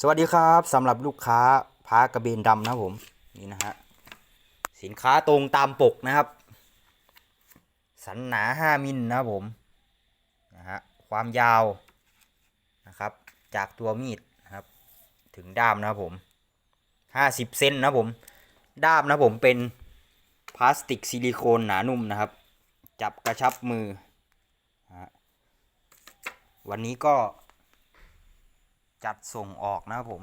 สวัสดีครับสำหรับลูกค้าพากระเบนดำนะผมนี่นะฮะสินค้าตรงตามปกนะครับ สันหนา 5 มิลนะครับผมนะฮะความยาวนะครับ จากตัวมีดนะครับ ถึงด้ามนะครับผม 50 เซนนะผม ด้ามนะผมเป็นพลาสติกซิลิโคนหนานุ่มนะครับ จับกระชับมือนะฮะวันนี้ก็ จัดส่งออกนะครับผม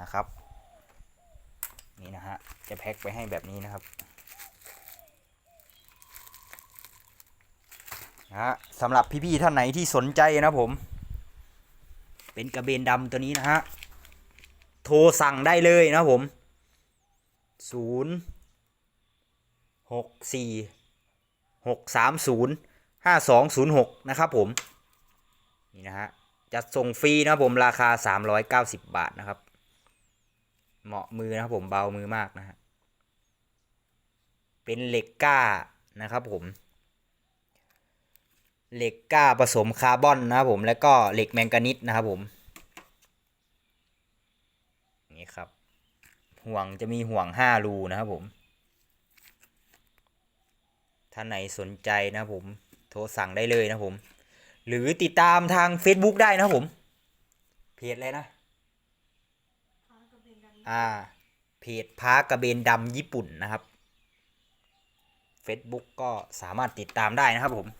นะครับ นี่นะฮะจะแพ็คไปให้แบบนี้นะครับนะฮะสำหรับพี่ๆท่านไหนที่สนใจนะผม เป็นกระเบนดำตัวนี้นะฮะโทรสั่งได้เลยนะผมศูนย์หกสี่หกสามศูนย์ห้าสองศูนย์หกนะครับผม นี่นะฮะ จัดส่งฟรีนะครับผมราคา 390 บาทนะครับ เหมาะมือนะครับผมเบามือมากนะฮะเป็นเหล็กกล้านะครับผม เหล็กกล้าผสมคาร์บอนนะครับผมแล้วก็เหล็กแมงกานิสนะครับผมนี่ครับ ห่วงจะมีห่วง 5 รูนะครับผม ท่านไหนสนใจนะผม โทรสั่งได้เลยนะผม หรือติดตามทาง Facebook ได้นะครับผม เพจอะไรนะ อ่า เพจพากระเบนดำญี่ปุ่นนะครับ Facebook ก็สามารถติดตามได้นะครับผมนะฮะ